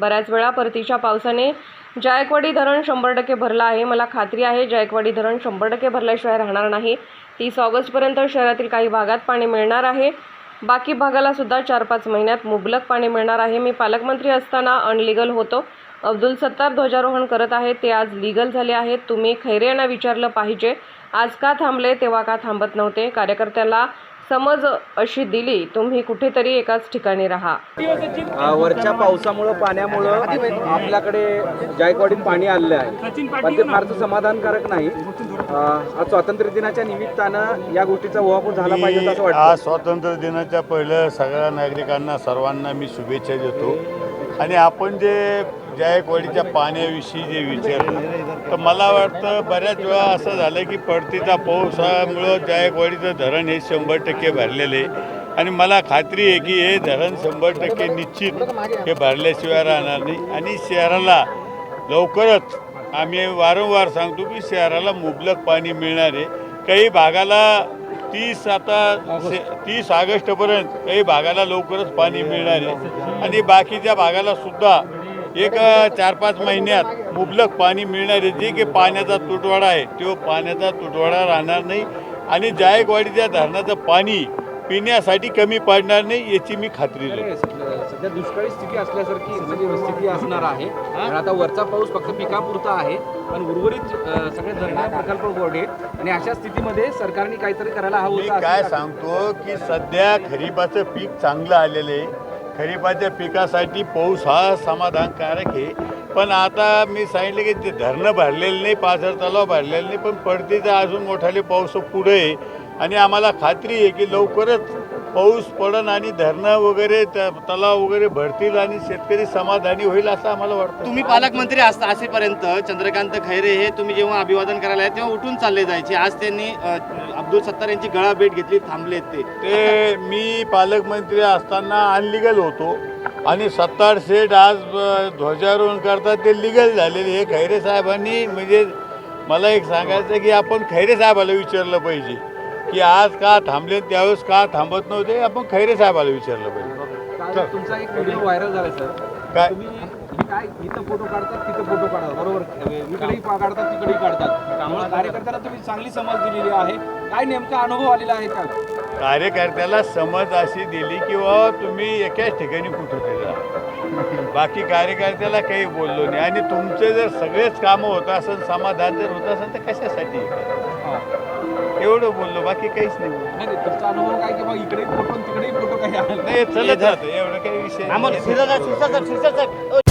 बऱ्याच वेळा परतीच्या पावसाने जायकवाडी धरण शंभर टक्के भरलं आहे. मला खात्री आहे जायकवाडी धरण शंभर टक्के भरल्याशिवाय राहणार नाही. तीस ऑगस्टपर्यंत शहरातील काही भागात पाणी मिळणार आहे. बाकी भागाला सुद्धा चार पाच महिन्यात मुबलक पाणी मिळणार आहे. मी पालकमंत्री असताना अनलिगल होतो. अब्दुल सत्तार ध्वजारोहण करत आहेत. ते आज लिगल झाले आहेत. तुम्ही खैरे यांना विचारलं पाहिजे. आज का थांबले तेव्हा का थांबत नव्हते? कार्यकर्त्याला समज अशी दिली तुम्ही कुठेतरी एकाच ठिकाणी राहा. अ, वरच्या पावसामुळं पाण्यामुळं आपल्याकडे जायकवाडीत पाणी आलेलं आहे. पण ते फारसं समाधानकारक नाही. अ, आज स्वातंत्र्य दिनाच्या निमित्तानं या गोष्टीचा उहापोह झाला पाहिजे असं आज वाटतं. स्वातंत्र्य दिनाच्या पहिलं सगळ्या नागरिकांना सर्वांना मी शुभेच्छा देतो. आणि आपण जे जायकवाडीच्या पाण्याविषयी जे विचारलं तर मला वाटतं बऱ्याच वेळा असं झालं की पडतीचा पावसामुळं जायकवाडीचं धरण हे शंभर टक्के भरलेलं आहे. आणि मला खात्री आहे की हे धरण शंभर टक्के निश्चित हे भरल्याशिवाय राहणार नाही. आणि शहराला लवकरच आम्ही वारंवार सांगतो की शहराला मुबलक पाणी मिळणार आहे. काही भागाला तीस आता तीस ऑगस्टपर्यंत काही भागाला लवकरच पाणी मिळणार आहे. आणि बाकीच्या भागाला सुद्धा एक चार पाच महिन्यात मुबलक पाणी मिळणार आहे. जे की पाण्याचा तुटवडा आहे तो पाण्याचा तुटवडा राहणार नाही आणि जायकवाडीच्या धरणाचं पाणी पिण्यासाठी कमी पडणार नाही याची मी खात्री सध्या दुष्काळी स्थिती असल्यासारखी म्हणजे स्थिती असणार आहे. आता वरचा पाऊस फक्त पिकापुरता आहे पण उर्वरित सगळे धरणे प्रकल्प बोर्ड आणि अशा स्थितीमध्ये सरकारने काहीतरी करायला हवं काय. सांगतो की सध्या खरीपाचं पीक चांगलं आलेलं आहे. खरीपाच्या पिकासाठी पाऊस हा समाधानकारक आहे. पण आता मी सांगितलं की ते धरणं भरलेलं नाही पाझर तलाव भरलेलं नाही पण पडतीचा अजून मोठाले पाऊस पुढे आहे. आणि आम्हाला खात्री आहे की लवकरच पाऊस पडन आणि धरणं वगैरे त- तलाव वगैरे भरतील आणि शेतकरी समाधानी होईल असं आम्हाला वाटतं. तुम्ही पालकमंत्री असता असेपर्यंत चंद्रकांत खैरे हे तुम्ही जेव्हा अभिवादन करायला आहे तेव्हा उठून चालले जायचे. आज त्यांनी अ, अब्दुल सत्तार यांची गळा भेट घेतली थांबलेत ते. ते मी पालकमंत्री असताना अनलिगल होतो आणि सत्तार शेठ आज अ, ध्वजारोहण करतात ते लिगल झालेले. हे खैरे साहेबांनी म्हणजे मला एक सांगायचं की आपण खैरे साहेबाला विचारलं पाहिजे. की आज का थांबले त्यावेळेस का थांबत नव्हते आपण खैरे साहेबाला विचारलं पाहिजे तुमचा एक व्हिडिओ व्हायरल झाला सर काय? तुम्ही काय इथं फोटो काढतात तिथं फोटो काढतात बरोबर? इकडेही काढतात तिकडेही काढतात. त्यामुळे कार्यकर्त्याला तुम्ही चांगली समज दिलेली आहे. काय नेमका अनुभव आलेला आहे का? कार्यकर्त्याला समज अशी दिली की बाबा तुम्ही एकाच ठिकाणी कुठं बाकी कार्यकर्त्याला काही बोललो नाही. आणि तुमचे जर सगळेच कामं होत असेल समाधान जर होत असेल तर कशासाठी. एवढं बोललो बाकी काहीच नाही बोललो. नाही नाही, तुमचा अनुभव काय की बा इकडे फोटो तिकडेही फोटो काही आले? नाही चलत राहतं एवढं काही विषय नाही. शीर्षक